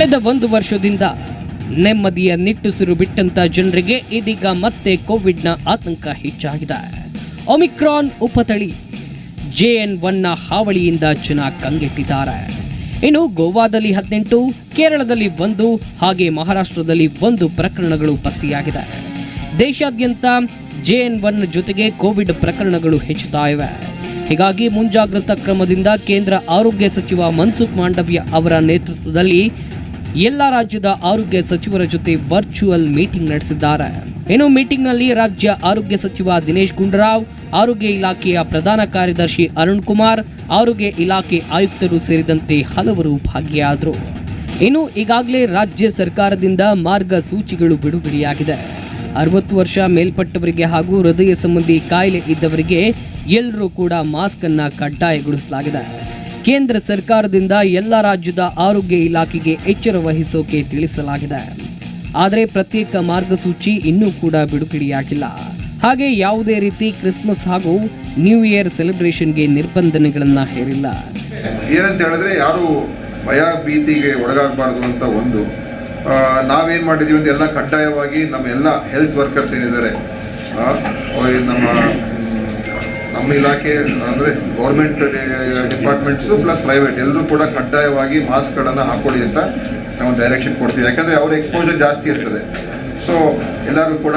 ಕಳೆದ ಒಂದು ವರ್ಷದಿಂದ ನೆಮ್ಮದಿಯ ನಿಟ್ಟುಸಿರು ಬಿಟ್ಟಂತ ಜನರಿಗೆ ಇದೀಗ ಮತ್ತೆ ಕೋವಿಡ್ನ ಆತಂಕ ಹೆಚ್ಚಾಗಿದೆ. ಒಮಿಕ್ರಾನ್ ಉಪತಳಿ ಜೆಎನ್ ಒನ್ನ ಹಾವಳಿಯಿಂದ ಜನ ಕಂಗೆಟ್ಟಿದ್ದಾರೆ. ಇನ್ನು ಗೋವಾದಲ್ಲಿ ಹದಿನೆಂಟು, ಕೇರಳದಲ್ಲಿ ಒಂದು, ಹಾಗೆ ಮಹಾರಾಷ್ಟ್ರದಲ್ಲಿ ಒಂದು ಪ್ರಕರಣಗಳು ಪತ್ತೆಯಾಗಿದೆ. ದೇಶಾದ್ಯಂತ ಜೆಎನ್ ಒನ್ ಜೊತೆಗೆ ಕೋವಿಡ್ ಪ್ರಕರಣಗಳು ಹೆಚ್ಚುತ್ತಾ ಇವೆ ಹೀಗಾಗಿ ಮುಂಜಾಗ್ರತಾ ಕ್ರಮದಿಂದ ಕೇಂದ್ರ ಆರೋಗ್ಯ ಸಚಿವ ಮನ್ಸುಖ್ ಮಾಂಡವ್ಯ ಅವರ ನೇತೃತ್ವದಲ್ಲಿ ಎಲ್ಲ ರಾಜ್ಯದ ಆರೋಗ್ಯ ಸಚಿವರ ಜೊತೆ ವರ್ಚುವಲ್ ಮೀಟಿಂಗ್ ನಡೆಸಿದ್ದಾರೆ. ಇನ್ನು ಮೀಟಿಂಗ್ನಲ್ಲಿ ರಾಜ್ಯ ಆರೋಗ್ಯ ಸಚಿವ ದಿನೇಶ್ ಗುಂಡೂರಾವ್, ಆರೋಗ್ಯ ಇಲಾಖೆಯ ಪ್ರಧಾನ ಕಾರ್ಯದರ್ಶಿ ಅರುಣ್ ಕುಮಾರ್, ಆರೋಗ್ಯ ಇಲಾಖೆ ಆಯುಕ್ತರು ಸೇರಿದಂತೆ ಹಲವರು ಭಾಗಿಯಾದರು. ಇನ್ನು ಈಗಾಗಲೇ ರಾಜ್ಯ ಸರ್ಕಾರದಿಂದ ಮಾರ್ಗಸೂಚಿಗಳು ಬಿಡುಗಡೆಯಾಗಿದೆ. ಅರವತ್ತು ವರ್ಷ ಮೇಲ್ಪಟ್ಟವರಿಗೆ ಹಾಗೂ ಹೃದಯ ಸಂಬಂಧಿ ಕಾಯಿಲೆ ಇದ್ದವರಿಗೆ ಎಲ್ಲರೂ ಕೂಡ ಮಾಸ್ಕ್ ಅನ್ನು ಕಡ್ಡಾಯಗೊಳಿಸಲಾಗಿದೆ. ಕೇಂದ್ರ ಸರ್ಕಾರದಿಂದ ಎಲ್ಲ ರಾಜ್ಯದ ಆರೋಗ್ಯ ಇಲಾಖೆಗೆ ಎಚ್ಚರ ವಹಿಸೋಕೆ ತಿಳಿಸಲಾಗಿದೆ. ಆದರೆ ಪ್ರತ್ಯೇಕ ಮಾರ್ಗಸೂಚಿ ಇನ್ನೂ ಕೂಡ ಬಿಡುಗಡೆಯಾಗಿಲ್ಲ. ಹಾಗೆ ಯಾವುದೇ ರೀತಿ ಕ್ರಿಸ್ಮಸ್ ಹಾಗೂ ನ್ಯೂ ಇಯರ್ ಸೆಲೆಬ್ರೇಷನ್ಗೆ ನಿರ್ಬಂಧನೆಗಳನ್ನ ಹೇರಿಲ್ಲ. ಏನಂತ ಹೇಳಿದ್ರೆ ಯಾರು ಭಯ ಭೀತಿಗೆ ಒಳಗಾಗಬಾರ್ದು ಅಂತ ಒಂದು ನಾವೇನು ಮಾಡಿದೀವಿ ಅಂತ ಎಲ್ಲ ಕಡ್ಡಾಯವಾಗಿ ನಮ್ಮ ಎಲ್ಲ ಹೆಲ್ತ್ ವರ್ಕರ್ಸ್ ಏನಿದ್ದಾರೆ ನಮ್ಮ ನಮ್ಮ ಇಲಾಖೆ, ಅಂದರೆ ಗೌರ್ಮೆಂಟ್ ಡಿಪಾರ್ಟ್ಮೆಂಟ್ಸು ಪ್ಲಸ್ ಪ್ರೈವೇಟ್ ಎಲ್ಲರೂ ಕೂಡ ಕಡ್ಡಾಯವಾಗಿ ಮಾಸ್ಕ್ಗಳನ್ನು ಹಾಕೊಳ್ಳಿ ಅಂತ ನಾವು ಡೈರೆಕ್ಷನ್ ಕೊಡ್ತೀವಿ. ಯಾಕಂದರೆ ಅವ್ರ ಎಕ್ಸ್ಪೋಜರ್ ಜಾಸ್ತಿ ಇರ್ತದೆ. ಸೊ ಎಲ್ಲರೂ ಕೂಡ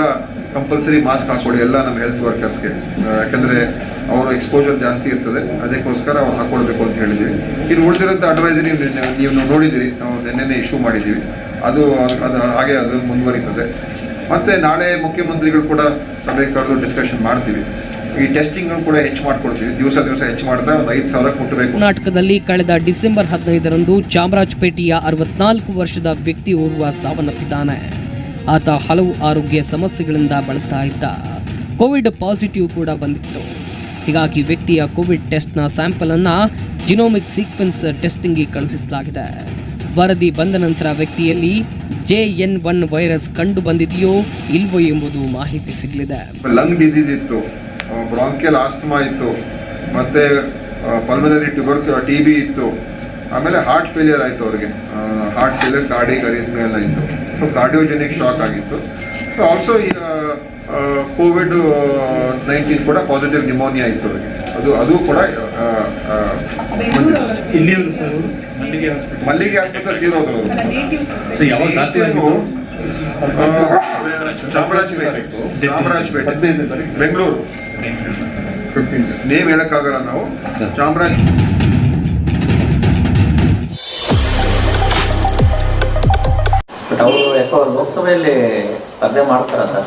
ಕಂಪಲ್ಸರಿ ಮಾಸ್ಕ್ ಹಾಕೊಳ್ಳಿ, ಎಲ್ಲ ನಮ್ಮ ಹೆಲ್ತ್ ವರ್ಕರ್ಸ್ಗೆ ಯಾಕಂದರೆ ಅವರ ಎಕ್ಸ್ಪೋಜರ್ ಜಾಸ್ತಿ ಇರ್ತದೆ. ಅದಕ್ಕೋಸ್ಕರ ಅವ್ರು ಹಾಕೊಳ್ಬೇಕು ಅಂತ ಹೇಳಿದ್ದೀವಿ ಇನ್ನು ಉಳಿದಿರೋಂಥ ಅಡ್ವೈಸರಿ ನೀವು ನೋಡಿದ್ದೀರಿ. ನಾವು ನಿನ್ನೆ ಇಶ್ಯೂ ಮಾಡಿದ್ದೀವಿ. ಅದು ಅದು ಹಾಗೆ ಅದು ಮುಂದುವರಿತದೆ. ಮತ್ತು ನಾಳೆ ಮುಖ್ಯಮಂತ್ರಿಗಳು ಕೂಡ ಸಭೆ ಕರೆದು ಡಿಸ್ಕಷನ್ ಮಾಡ್ತೀವಿ. ಈ ಟೆಸ್ಟಿಂಗ್ ಕೂಡ ಹೆಚ್ಚು ಮಾಡ್ಕೊಳ್ತೀವಿ ದಿವಸ ದಿವಸ ಹೆಚ್ಚು ಮಾಡ್ತಾ ಒಂದು ಐದು ಸಾವಿರ ಕೊಟ್ಟಬೇಕು ಕರ್ನಾಟಕದಲ್ಲಿ ಕಳೆದ ಡಿಸೆಂಬರ್ ಹದಿನೈದರಂದು ಚಾಮರಾಜಪೇಟೆಯ ಅರವತ್ನಾಲ್ಕು ವರ್ಷದ ವ್ಯಕ್ತಿ ಓರ್ವ ಸಾವನ್ನಪ್ಪಿದ್ದಾನೆ. ಆತ ಹಲವು ಆರೋಗ್ಯ ಸಮಸ್ಯೆಗಳಿಂದ ಬಳಲ್ತಾ ಇದ್ದ. ಕೋವಿಡ್ ಪಾಸಿಟಿವ್ ಕೂಡ ಬಂದಿತ್ತು. ಹೀಗಾಗಿ ವ್ಯಕ್ತಿಯ ಕೋವಿಡ್ ಟೆಸ್ಟ್ನ ಸ್ಯಾಂಪಲನ್ನು ಅನ್ನ ಜಿನೋಮಿಕ್ ಸೀಕ್ವೆನ್ಸ್ ಟೆಸ್ಟಿಂಗ್ಗೆ ಕಳುಹಿಸಲಾಗಿದೆ. ವರದಿ ಬಂದ ನಂತರ ವ್ಯಕ್ತಿಯಲ್ಲಿ ಜೆ ಎನ್ ಒನ್ ವೈರಸ್ ಕಂಡು ಬಂದಿದೆಯೋ ಇಲ್ವೋ ಎಂಬುದು ಮಾಹಿತಿ ಸಿಗಲಿದೆ. ಲಂಗ್ ಡಿಸೀಸ್ ಇತ್ತು. ಬ್ರಾಂಕಿಯಲ್ ಆಸ್ತಮಾ ಇತ್ತು. ಮತ್ತೆ ಪಲ್ಮನರಿ ಟ್ಯೂಬರ್ಕ್ ಟಿ ಬಿ ಇತ್ತು. ಆಮೇಲೆ ಹಾರ್ಟ್ ಫೇಲಿಯರ್ ಆಯಿತು ಅವ್ರಿಗೆ. ಹಾರ್ಟ್ ಫೇಲಿಯರ್ ಕಾರ್ಡಿಕ್ ಅರಿದ್ಮೆ ಎಲ್ಲ ಇತ್ತು. ಸೊ ಕಾರ್ಡಿಯೋಜೆನಿಕ್ ಶಾಕ್ ಆಗಿತ್ತು. ಸೊ ಆಲ್ಸೋ ಈಗ ಕೋವಿಡ್ ನೈನ್ಟೀನ್ ಕೂಡ ಪಾಸಿಟಿವ್ ನಿಮೋನಿಯಾ ಇತ್ತು ಅವ್ರಿಗೆ. ಅದು ಅದು ಕೂಡ ಮಲ್ಲಿಗೆ ಆಸ್ಪತ್ರೆ ತೀರೋದು ಅವರು ಚಾಮರಾಜಪೇಟೆ. ಚಾಮರಾಜಪೇಟೆ. ಬೆಂಗಳೂರು. ನೇಮ್ ಹೇಳಕ್ಕಾಗಲ್ಲ ನಾವು. ಚಾಮರಾಜ ಅವರು ಯಾಕೋ ಲೋಕಸಭೆಯಲ್ಲಿ ಸ್ಪರ್ಧೆ ಮಾಡ್ತಾರ ಸರ್?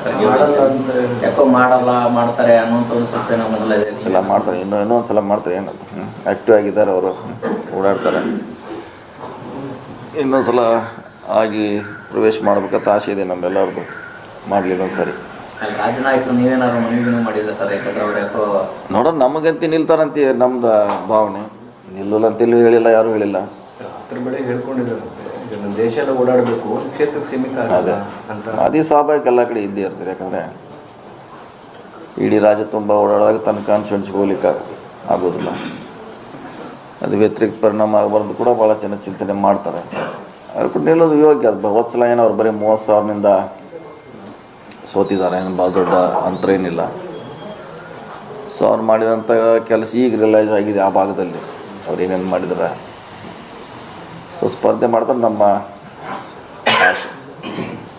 ಯಾಕೋ ಮಾಡಲ್ಲ ಮಾಡ್ತಾರೆ ಅನ್ನೋಂಥ ಒಂದು ಸತ್ಯ ಏನೋ ಮೊದಲೇ ಎಲ್ಲ ಮಾಡ್ತಾರೆ. ಇನ್ನೂ ಇನ್ನೊಂದು ಸಲ ಮಾಡ್ತಾರೆ ಏನು ಆಕ್ಟಿವ್ ಆಗಿದ್ದಾರೆ ಅವರು. ಓಡಾಡ್ತಾರೆ. ಇನ್ನೊಂದು ಸಲ ಆಗಿ ಪ್ರವೇಶ ಮಾಡಬೇಕಂತ ಆಸೆ ಇದೆ ನಮ್ಮೆಲ್ಲರಿಗೂ. ಮಾಡಲಿ ಒಂದು ಸರಿ ನೋಡೋಣ ನಮಗಂತ ನಿಲ್ತಾರಂತ ನಮ್ದು ಭಾವನೆ. ನಿಲ್ಲಲ್ಲ ಅಂತೇಳಿ ಹೇಳಿಲ್ಲ ಯಾರು ಹೇಳಿಲ್ಲ. ಓಡಾಡಬೇಕು ಅದೇ. ಸ್ವಾಭಾವಿಕ ಎಲ್ಲ ಕಡೆ ಇದ್ದೇ ಇರ್ತಾರೆ ಯಾಕಂದ್ರೆ ಇಡೀ ರಾಜ್ಯ ತುಂಬ ಓಡಾಡಿದಾಗ ತನ್ನ ಕಾನ್ಫಿಡೆನ್ಸ್ ಹೋಗ್ಲಿಕ್ಕೆ ಆಗೋದಿಲ್ಲ. ಅದು ವ್ಯತಿರಿಕ್ತ ಪರಿಣಾಮ ಆಗಬಾರ್ದು ಕೂಡ ಭಾಳ ಚೆನ್ನಾಗಿ ಚಿಂತನೆ ಮಾಡ್ತಾರೆ. ಅವ್ರು ಕೂಡ ನಿಲ್ಲೋದು ಯೋಗ್ಯ. ಅದು ಭಗವತ್ ಸಲ ಏನೋ ಅವ್ರು ಬರೀ ಮೂವತ್ತು ಸಾವಿರದಿಂದ ಸೋತಿದ್ದಾರೆ ಏನು ಭಾಳ ದೊಡ್ಡ ಅಂತರ ಏನಿಲ್ಲ. ಸೊ ಅವ್ರು ಮಾಡಿದಂಥ ಕೆಲಸ ಈಗ ರಿಯಲೈಸ್ ಆಗಿದೆ ಆ ಭಾಗದಲ್ಲಿ. ಅವ್ರು ಏನೇನು ಮಾಡಿದ್ರೆ. ಸೊ ಸ್ಪರ್ಧೆ ಮಾಡ್ತಾರೆ ನಮ್ಮ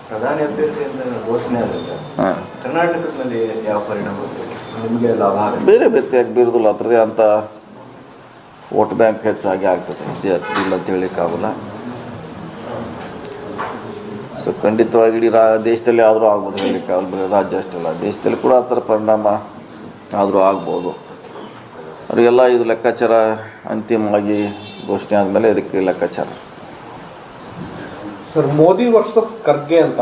ಪ್ರಧಾನಿ ಅಭ್ಯರ್ಥಿ ಅಂತ ಘೋಷಣೆ ಆಗಿದೆ ಹಾಂ. ಕರ್ನಾಟಕದಲ್ಲಿ ಯಾವ ಪರಿಣಾಮ ಬೀರುತ್ತೆ? ನಿಮಗೆ ಲಾಭ ಬೇರೆ ಬೇರೆ ಯಾಕೆ ಬೀರೋದಿಲ್ಲ ಅದ್ರದ್ದೇ ಅಂತ ವೋಟ್ ಬ್ಯಾಂಕ್ ಹೆಚ್ಚಾಗಿ ಆಗ್ತದೆ. ಇಲ್ಲ ಅಂತ ಹೇಳಲಿಕ್ಕಾಗಲ್ಲ. ಸೊ ಖಂಡಿತವಾಗಿ ಇಡೀ ರಾ ದೇಶದಲ್ಲಿ ಆದರೂ ಆಗ್ಬೋದು ಹೇಳಲಿಕ್ಕಾಗಲ್ಲ ಬರೀ ರಾಜ್ಯ ಅಷ್ಟಲ್ಲ ದೇಶದಲ್ಲಿ ಕೂಡ ಆ ಥರ ಪರಿಣಾಮ ಆದರೂ ಆಗ್ಬೋದು. ಅವರಿಗೆಲ್ಲ ಇದು ಲೆಕ್ಕಾಚಾರ ಅಂತಿಮವಾಗಿ ಘೋಷಣೆ ಆದಮೇಲೆ ಇದಕ್ಕೆ ಲೆಕ್ಕಾಚಾರ. ಸರ್ ಮೋದಿ ವರ್ಸಸ್ ಖರ್ಗೆ ಅಂತ.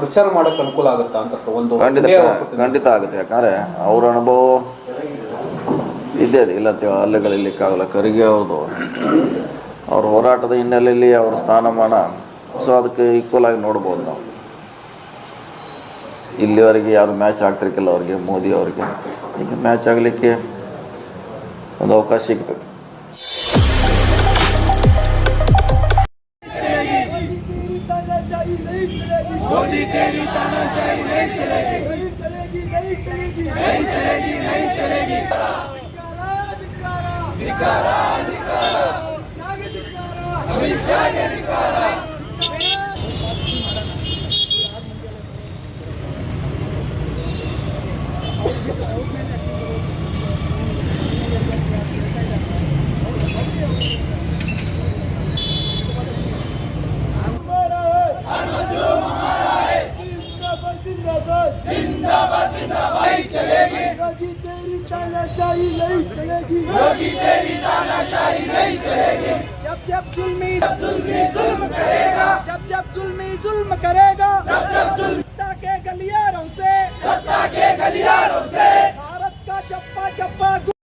ಪ್ರಚಾರ ಮಾಡಕ್ಕೆ ಅನುಕೂಲ ಆಗುತ್ತಾ ಅಂತ ಒಂದು ಖಂಡಿತ ಖಂಡಿತ ಆಗುತ್ತೆ. ಯಾಕಂದರೆ ಅವ್ರ ಅನುಭವ ಇದ್ದೇ ಇದೆ. ಇಲ್ಲ ಅಲ್ಲಗಳಿಲಿಕ್ಕಾಗಲ್ಲ ಖರ್ಗೆ ಕರಿಗೆ ಅವ್ರದ್ದು. ಅವ್ರ ಹೋರಾಟದ ಹಿನ್ನೆಲೆಯಲ್ಲಿ ಅವ್ರ ಸ್ಥಾನಮಾನ ಸೊ ಅದಕ್ಕೆ ಈಕ್ವಲ್ ಆಗಿ ನೋಡ್ಬೋದು ನಾವು. ಇಲ್ಲಿವರೆಗೆ ಯಾರು ಮ್ಯಾಚ್ ಆಗ್ತಿರ್ಕಿಲ್ಲ ಅವ್ರಿಗೆ, ಮೋದಿ ಅವ್ರಿಗೆ. ಈಗ ಮ್ಯಾಚ್ ಆಗಲಿಕ್ಕೆ ಒಂದು ಅವಕಾಶ ಸಿಗ್ತದೆ. योगी जब जुल्मी जुल्म करेगा जब जब जुल्मी जुल्म करेगा जब जब जुल्म सत्ता के गलियारों से सत्ता के गलियारों से भारत का चप्पा चप्पा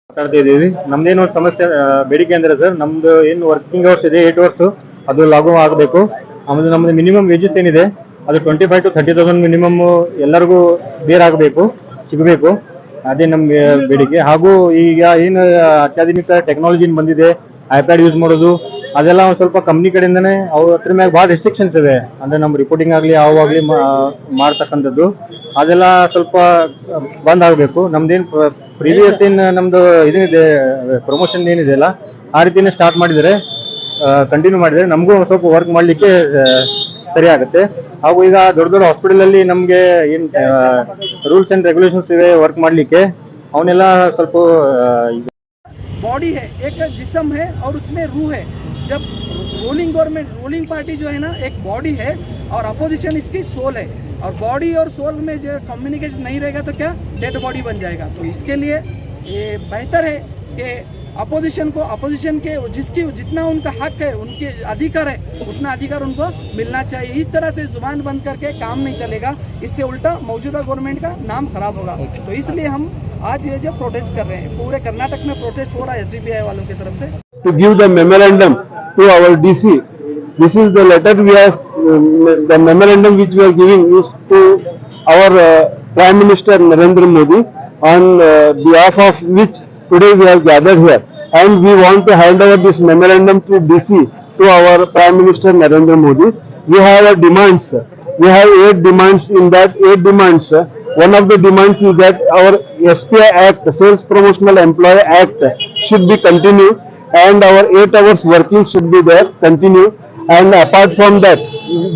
ಮಾತಾಡ್ತಾ ಇದ್ದೀವಿ ನಮ್ದೇನು ಒಂದು ಸಮಸ್ಯೆ ಆ, ಬೇಡಿಕೆ ಅಂದ್ರೆ ಸರ್ ನಮ್ದು ಏನು ವರ್ಕಿಂಗ್ ಅವರ್ಸ್ ಇದೆ ಏಟ್ ಅವರ್ಸ್ ಅದು ಲಾಗು ಆಗಬೇಕು ಆಮೇಲೆ ನಮ್ದು ಮಿನಿಮಮ್ ವೇಜಸ್ ಏನಿದೆ ಅದು twenty five to thirty thousand minimum ಎಲ್ಲರಿಗೂ ಬೇರಾಗಬೇಕು ಸಿಗಬೇಕು ಅದೇ ನಮ್ಗೆ ಬೇಡಿಕೆ ಹಾಗೂ ಈಗ ಏನು ಅತ್ಯಾಧುನಿಕ ಟೆಕ್ನಾಲಜಿ ಬಂದಿದೆ ಐಪ್ಯಾಡ್ ಯೂಸ್ ಮಾಡೋದು ಅದೆಲ್ಲ ಒಂದು ಸ್ವಲ್ಪ ಕಂಪ್ನಿ ಕಡೆಯಿಂದನೇ ಅವ್ರ ಹತ್ರ ಮ್ಯಾಗ ಭಾಳ ರೆಸ್ಟ್ರಿಕ್ಷನ್ಸ್ ಇವೆ ಅಂದ್ರೆ ನಮ್ಮ ರಿಪೋರ್ಟಿಂಗ್ ಆಗಲಿ ಯಾವಾಗಲಿ ಮಾಡ್ತಕ್ಕಂಥದ್ದು ಅದೆಲ್ಲ ಸ್ವಲ್ಪ ಬಂದ್ ಆಗಬೇಕು ನಮ್ದೇನು ಪ್ರೀವಿಯಸ್ ಏನು ನಮ್ದು ಇದೇನಿದೆ ಪ್ರಮೋಷನ್ ಏನಿದೆ ಅಲ್ಲ ಆ ರೀತಿನೇ ಸ್ಟಾರ್ಟ್ ಮಾಡಿದರೆ ಕಂಟಿನ್ಯೂ ಮಾಡಿದರೆ ನಮಗೂ ಒಂದ್ ಸ್ವಲ್ಪ ವರ್ಕ್ ಮಾಡಲಿಕ್ಕೆ ಸರಿ ಆಗುತ್ತೆ ಹಾಗೂ ಈಗ ದೊಡ್ಡ ದೊಡ್ಡ ಹಾಸ್ಪಿಟಲ್ ಅಲ್ಲಿ ನಮಗೆ ಏನು ರೂಲ್ಸ್ ಅಂಡ್ ರೆಗ್ಯುಲೇಷನ್ಸ್ ಇವೆ ವರ್ಕ್ ಮಾಡಲಿಕ್ಕೆ ಅವನ್ನೆಲ್ಲ ಸ್ವಲ್ಪ ಆ, ಈಗ बॉडी है एक जिसम है और उसमें रूह है जब रूलिंग गवर्नमेंट रूलिंग पार्टी जो है ना एक बॉडी है और अपोजिशन इसकी सोल है। और बॉडी और सोल में जो कम्युनिकेशन नहीं रहेगा तो क्या? डेड बॉडी बन जाएगा। तो इसके लिए ये बेहतर है कि अपोजिशन को अपोजिशन के जिसकी जितना उनका हक है उनके अधिकार है उतना अधिकार उनको मिलना चाहिए। इस तरह से ज़ुबान बंद करके काम नहीं चलेगा। इससे उल्टा मौजूदा गवर्नमेंट का नाम खराब होगा। तो इसलिए हम आज ये जो प्रोटेस्ट कर रहे हैं पूरे कर्नाटक में प्रोटेस्ट हो रहा है एसडीपीआई वालों की तरफ़ से। To give the memorandum to our DC. This is the letter we are, the memorandum which we are giving is to our uh, Prime Minister Narendra Modi on uh, behalf of which today we have gathered here. And we want to hand over this memorandum to DC, to our Prime Minister Narendra Modi. We have a demands. We have eight demands. In that eight demands, one of the demands is that our SPI Act, Sales Promotional Employee Act, should be continued and our eight hours working should be there, continue. And apart from that,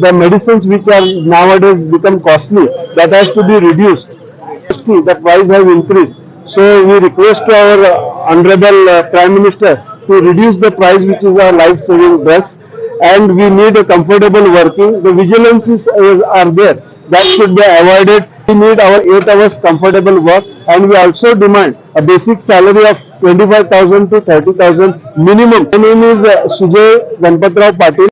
the medicines which are nowadays become costly, that has to be reduced. The price have increased. So we request our uh, honorable uh, Prime Minister to reduce the price which is our life-saving drugs. And we need a comfortable working. The vigilances is, are there. That should be avoided. We need our eight hours comfortable work and we also demand a basic salary of 25,000 to 30,000 minimum. My name is uh, Sujay Ganpatrao Patil.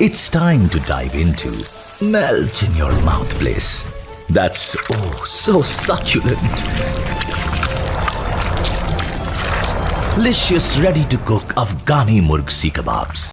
It's time to dive into Melt in Your Mouth Bliss. That's oh so succulent. Delicious ready to cook Afghani Murg Sea Kebabs.